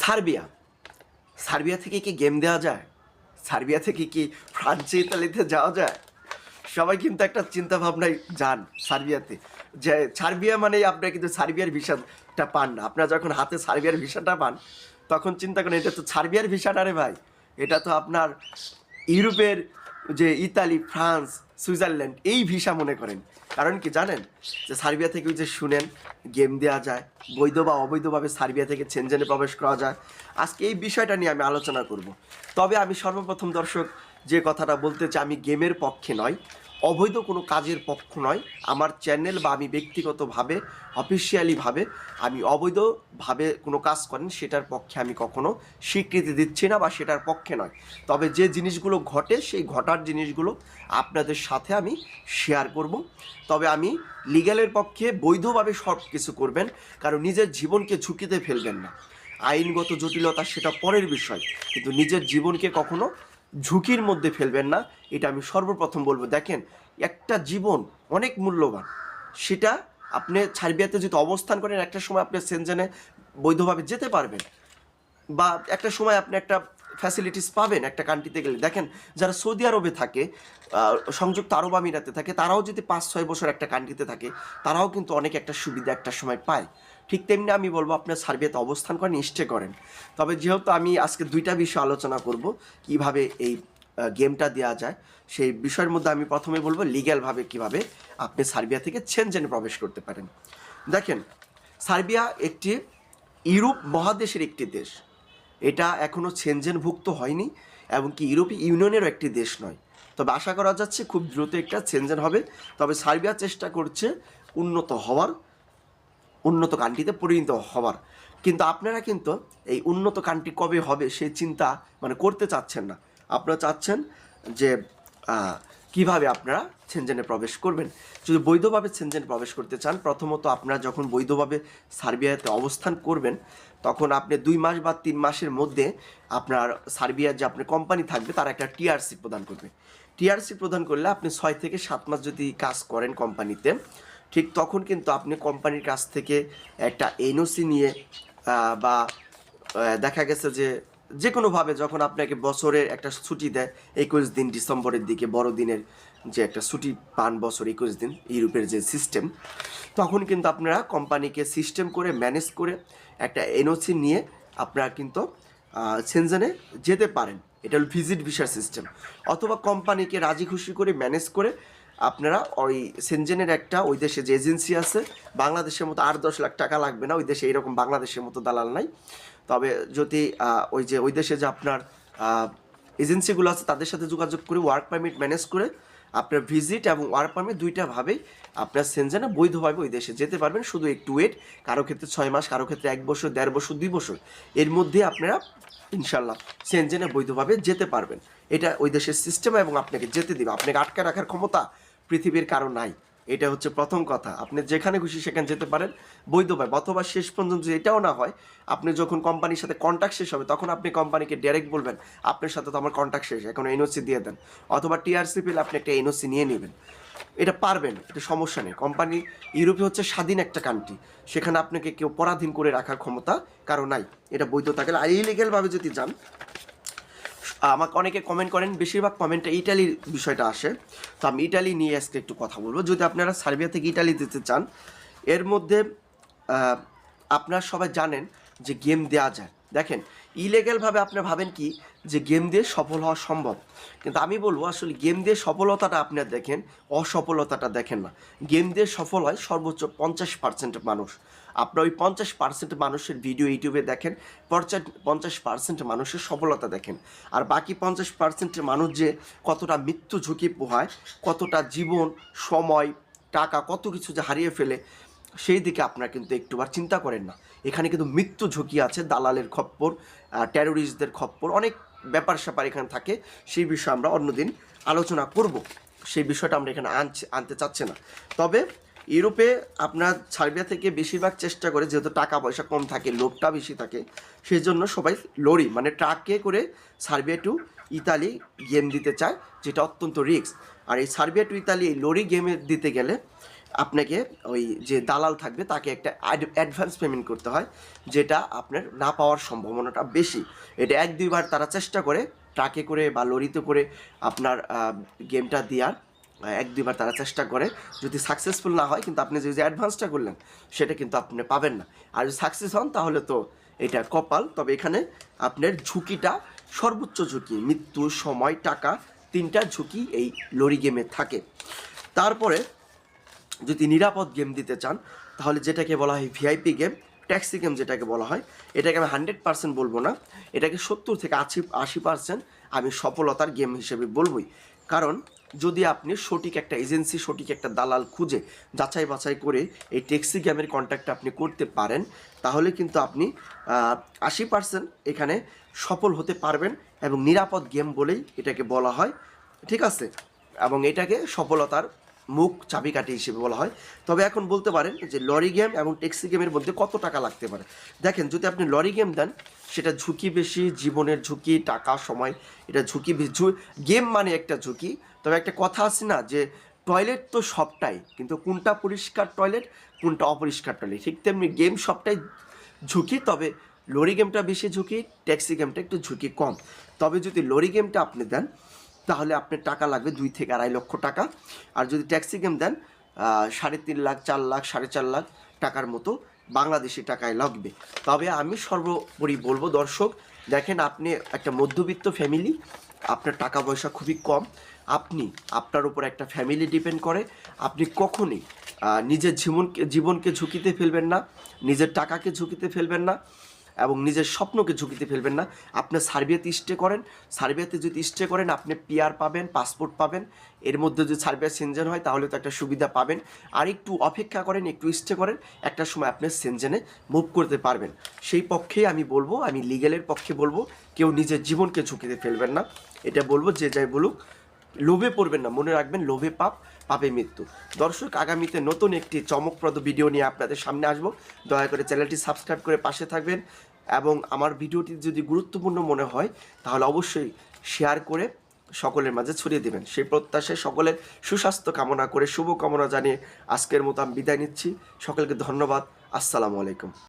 Serbia. Serbia থেকে কি game দেওয়া যায়? সার্বিয়া থেকে কি ফ্রান্সে ইতালিতে যাওয়া যায়? সবাই কিন্তু একটা চিন্তা ভাবনায় যান সার্বিয়াতে। যে সার্বিয়া মানে আপনারা কিন্তু সার্বিয়ার ভিসাটা পান না। আপনারা যখন হাতে সার্বিয়ার ভিসাটা পান, তখন চিন্তা করেন, এটা তো সার্বিয়ার ভিসাটা রে ভাই? এটা তো আপনার ইউরোপের যে ইতালি, ফ্রান্স, সুইজারল্যান্ড, এই ভিসা মনে করেন। কারণ কি জানেন? যে সার্বিয়া থেকে যে শুনেন গেম দেওয়া যায়, বৈধ বা অবৈধভাবে সার্বিয়া থেকে চেনজেনে প্রবেশ করা যায়। আজকে এই বিষয়টা নিয়ে আমি আলোচনা করব। তবে আমি সর্বপ্রথম দর্শক যে কথাটা বলতে চাই, আমি গেমের পক্ষে নয়। অবৈধ কোনো কাজের পক্ষ নয়। আমার চ্যানেল বা আমি ব্যক্তিগতভাবে, অফিসিয়ালিভাবে আমি অবৈধভাবে কোনো কাজ করেন, সেটার পক্ষে আমি কখনো স্বীকৃতি দিচ্ছি না বা সেটার পক্ষে নয়। তবে যে জিনিসগুলো ঘটে, সেই ঘটার জিনিসগুলো আপনাদের সাথে আমি শেয়ার করব। তবে আমি লিগ্যালের পক্ষে বৈধভাবে সব কিছু করবেন, কারণ নিজের জীবনকে ঝুঁকিতে ফেলবেন না। আইনগত জটিলতা সেটা পরের বিষয়, কিন্তু নিজের জীবনকে কখনো ঝুঁকির মধ্যে ফেলবেন না, এটা আমি সর্বপ্রথম বলব। দেখেন, একটা জীবন অনেক মূল্যবান। সেটা আপনি সার্বিয়াতে যদি অবস্থান করেন, একটা সময় আপনি সেনজেনে বৈধভাবে যেতে পারবেন। বা একটা সময় আপনি একটা ফ্যাসিলিটিস পাবেন একটা কান্ট্রিতে গেলে। দেখেন, যারা সৌদি আরবে থাকে সংযুক্ত আরব আমিরাতে থাকে, তারাও যদি পাঁচ, ছয় বছর একটা কান্ট্রিতে থাকে, তারাও কিন্তু অনেক একটা সুবিধা একটা সময় পায়। ঠিক তেমনি আমি বলব, আপনার সার্বিয়াতে অবস্থান করেন স্টে করেন। তবে যেহেতু আমি আজকে দুইটা বিষয় আলোচনা করব, কীভাবে এই গেমটা দেওয়া যায়, সেই বিষয়ের মধ্যে আমি প্রথমে বলব লিগ্যালভাবে কীভাবে আপনি সার্বিয়া থেকে চেনজেনে প্রবেশ করতে পারেন। দেখেন, সার্বিয়া একটি ইউরোপ মহাদেশের একটি দেশ। এটা এখনও সেনজেনভুক্ত হয়নি এবং কি ইউরোপীয় ইউনিয়নেরও একটি দেশ নয়। তবে আশা করা যাচ্ছে খুব দ্রুত একটা সেনজেন হবে। তবে সার্বিয়া চেষ্টা করছে উন্নত হওয়ার, উন্নত কান্ট্রিতে পরিণত হওয়ার। কিন্তু আপনারা কিন্তু এই উন্নত কান্ট্রি কবে হবে সেই চিন্তা মানে করতে চাচ্ছেন না। আপনারা চাচ্ছেন যে কীভাবে আপনারা ছেনজেনে প্রবেশ করবেন? যদি বৈধভাবে সেনজেনে প্রবেশ করতে চান, প্রথমত আপনারা যখন বৈধভাবে সার্বিয়াতে অবস্থান করবেন, তখন আপনি দুই মাস বা তিন মাসের মধ্যে আপনার সার্বিয়ার যে আপনার কোম্পানি থাকবে, তারা একটা টিআরসি প্রদান করবে। টিআরসি প্রদান করলে আপনি ছয় থেকে সাত মাস যদি কাজ করেন কোম্পানিতে, ঠিক তখন কিন্তু আপনি কোম্পানির কাছ থেকে একটা এনওসি নিয়ে বা দেখা গেছে যে যে কোনোভাবে যখন আপনাকে বছরের একটা ছুটি দেয়, একুশ দিন ডিসেম্বরের দিকে, বড়দিনের যে একটা ছুটি পান বছর, একুশ দিন, ইউরোপের যে সিস্টেম তখন কিন্তু আপনারা কোম্পানিকে সিস্টেম করে ম্যানেজ করে একটা এনওসি নিয়ে আপনারা কিন্তু সেনজেনে যেতে পারেন। এটা হল ভিজিট ভিসার সিস্টেম অথবা কোম্পানিকে রাজি খুশি করে ম্যানেজ করে আপনারা ওই সেনজেনের একটা ওই দেশে যে এজেন্সি আছে, বাংলাদেশের মতো আট দশ লাখ টাকা লাগবে না, ওই দেশে এইরকম বাংলাদেশের মতো দালাল নাই। তবে যদি ওই যে, ওই দেশে যে আপনার এজেন্সিগুলো আছে, তাদের সাথে যোগাযোগ করে ওয়ার্ক পারমিট ম্যানেজ করে আপনার ভিজিট এবং ওয়ার্ক পারমিট দুইটাভাবেই আপনার সেনজেনে বৈধভাবে ওই দেশে যেতে পারবেন। শুধু একটু ওয়েট কারও ক্ষেত্রে ছয় মাস, কারও ক্ষেত্রে এক বছর, দেড় বছর, দুই বছর। এর মধ্যে আপনারা ইনশাল্লাহ সেনজেনে বৈধভাবে যেতে পারবেন। এটা ওই দেশের সিস্টেম এবং আপনাকে যেতে দিবে। আপনাকে আটকে রাখার ক্ষমতা পৃথিবীর কারও নাই। এটা হচ্ছে প্রথম কথা। আপনি যেখানে খুশি সেখানে যেতে পারেন। বৈধভাবে অথবা শেষ পর্যন্ত এটাও না হয়, আপনি যখন কোম্পানির সাথে কন্ট্যাক্ট শেষ হবে, তখন আপনি কোম্পানিকে ডাইরেক্ট বলবেন, আপনার সাথে তো আমার কন্ট্যাক্ট শেষ, এখন এনওসি দিয়ে দেন। অথবা টিআরসি পেলে আপনি একটা এনওসি নিয়ে নেবেন। এটা পারবেন, এটা সমস্যা নেই। কোম্পানি ইউরোপে হচ্ছে স্বাধীন একটা কান্ট্রি সেখানে আপনাকে কেউ পরাধীন করে রাখার ক্ষমতা কারও নাই। এটা বৈধ গেলে আর ইলিগেলভাবে যদি যান আমাকে অনেকে কমেন্ট করেন, বেশিরভাগ কমেন্টে ইটালির বিষয়টা আসে। তো আমি ইটালি নিয়ে আজকে একটু কথা বলব। যদি আপনারা সার্বিয়া থেকে ইটালি যেতে চান, এর মধ্যে আপনারা সবাই জানেন যে গেম দেওয়া যায়। দেখেন ইলিগ্যালভাবে আপনারা ভাবেন কি যে গেম দিয়ে সফল হওয়া সম্ভব। কিন্তু আমি বলব, আসলে গেম দিয়ে সফলতাটা আপনারা দেখেন, অসফলতাটা দেখেন না। গেম দিয়ে সফল হয় সর্বোচ্চ পঞ্চাশ পার্সেন্ট মানুষ। আপনার ওই পঞ্চাশ পার্সেন্ট মানুষের ভিডিও ইউটিউবে দেখেন, পঞ্চাশ পঞ্চাশ পার্সেন্ট মানুষের সফলতা দেখেন। আর বাকি পঞ্চাশ পার্সেন্টের মানুষ যে কতটা মৃত্যু ঝুঁকি পোহায়, কতটা জীবন, সময়, টাকা, কত কিছু যে হারিয়ে ফেলে, সেই দিকে আপনারা কিন্তু একটুবার চিন্তা করেন না। এখানে কিন্তু মৃত্যু ঝুঁকি আছে, দালালের খপ্পর টেরোরিস্টদের খপ্পর, অনেক ব্যাপার স্যাপার এখানে থাকে। সেই বিষয়ে আমরা অন্যদিন আলোচনা করব। সেই বিষয়টা আমরা এখানে আনছে, আনতে চাচ্ছি না। তবে ইউরোপে আপনার সার্বিয়া থেকে বেশিরভাগ চেষ্টা করে, যেহেতু টাকা পয়সা কম থাকে, লোভটা বেশি থাকে সেই জন্য সবাই লরি মানে ট্রাকে করে সার্বিয়া টু ইতালি গেম দিতে চায়, যেটা অত্যন্ত রিস্ক আর এই সার্বিয়া টু ইতালি এই লরি গেমে দিতে গেলে আপনাকে ওই যে দালাল থাকবে, তাকে একটা অ্যাডভান্স পেমেন্ট করতে হয়, যেটা আপনার না পাওয়ার সম্ভাবনাটা বেশি। এটা এক দুইবার তারা চেষ্টা করে, ট্রাকে করে বা লরিতে করে আপনার গেমটা দেওয়ার এক, দুইবার তারা চেষ্টা করে। যদি সাকসেসফুল না হয়, কিন্তু আপনি যে অ্যাডভান্সটা করলেন, সেটা কিন্তু আপনি পাবেন না। আর যদি সাকসেস হন, তাহলে তো এটা কপাল। তবে এখানে আপনার ঝুঁকিটা সর্বোচ্চ ঝুঁকি। মৃত্যু, সময়, টাকা, তিনটা ঝুঁকি এই লরি গেমে থাকে। তারপরে যদি নিরাপদ গেম দিতে চান, তাহলে যেটাকে বলা হয় ভিআইপি গেম ট্যাক্সি গেম যেটাকে বলা হয়, এটাকে আমি হান্ড্রেড পার্সেন্ট বলব না। এটাকে সত্তর থেকে আশি আশি পার্সেন্ট আমি সফলতার গেম হিসেবে বলবই। কারণ যদি আপনি সঠিক একটা এজেন্সি, সঠিক একটা দালাল খুঁজে যাচাই বাছাই করে এই ট্যাক্সি গ্যামের কন্ট্যাক্টটা আপনি করতে পারেন, তাহলে কিন্তু আপনি আশি পার্সেন্ট এখানে সফল হতে পারবেন এবং নিরাপদ গেম বলেই এটাকে বলা হয়। ঠিক আছে? এবং এটাকে সফলতার মুখ চাবিকাঠি হিসেবে বলা হয়। তবে এখন বলতে পারেন যে লরি গেম এবং ট্যাক্সি গেমের মধ্যে কত টাকা লাগতে পারে? দেখেন, যদি আপনি লরি গেম দেন, সেটা ঝুঁকি বেশি, জীবনের ঝুঁকি, টাকা, সময়, এটা ঝুঁকি গেম মানে একটা ঝুঁকি। তবে একটা কথা আছে না যে টয়লেট তো সবটাই, কিন্তু কোনটা পরিষ্কার টয়লেট, কোনটা অপরিষ্কার টয়লেট? ঠিক তেমনি গেম সবটাই ঝুঁকি, তবে লরি গেমটা বেশি ঝুঁকি, ট্যাক্সি গেমটা একটু ঝুঁকি কম। তবে যদি লরি গেমটা আপনি দেন তাহলে আপনার টাকা লাগবে দুই থেকে আড়াই লক্ষ টাকা। আর যদি ট্যাক্সি গেম দেন সাড়ে তিন লাখ, চার লাখ, সাড়ে চার লাখ টাকার মতো বাংলাদেশি টাকায় লাগবে। তবে আমি সর্বোপরি বলব, দর্শক, দেখেন আপনি একটা মধ্যবিত্ত ফ্যামিলি আপনার টাকা পয়সা খুবই কম। আপনি, আপনার উপর একটা ফ্যামিলি ডিপেন্ড করে। আপনি কখনই নিজের জীবনকে জীবনকে ঝুঁকিতে ফেলবেন না, নিজের টাকাকে ঝুঁকিতে ফেলবেন না। এবং নিজের স্বপ্নকে ঝুঁকিতে ফেলবেন না। আপনি সার্বিয়াতে স্টে করেন। সার্বিয়াতে যদি স্টে করেন, আপনি পিআর পাবেন পাসপোর্ট পাবেন। এর মধ্যে যদি সার্বিয়া সেনজেন হয়, তাহলে তো একটা সুবিধা পাবেন। আর একটু অপেক্ষা করেন, একটু স্টে করেন, একটা সময় আপনি সেনজেনে মুভ করতে পারবেন। সেই পক্ষেই আমি বলব, আমি লিগেলের পক্ষে বলব, কেউ নিজের জীবনকে ঝুঁকিতে ফেলবেন না। এটা বলব, যে যাই বলুক, লোভে পড়বেন না। মনে রাখবেন, লোভে পাপ। পাপে মৃত্যু। দর্শক, আগামীতে নতুন একটি চমকপ্রদ ভিডিও নিয়ে আপনাদের সামনে আসব। দয়া করে চ্যানেলটি সাবস্ক্রাইব করে পাশে থাকবেন এবং আমার ভিডিওটি যদি গুরুত্বপূর্ণ মনে হয়, তাহলে অবশ্যই শেয়ার করে সকলের মাঝে ছড়িয়ে দেবেন। সেই প্রত্যাশায় সকলের সুস্বাস্থ্য কামনা করে শুভ কামনা জানিয়ে আজকের মতো আমি বিদায় নিচ্ছি। সকলকে ধন্যবাদ। আসসালামু আলাইকুম।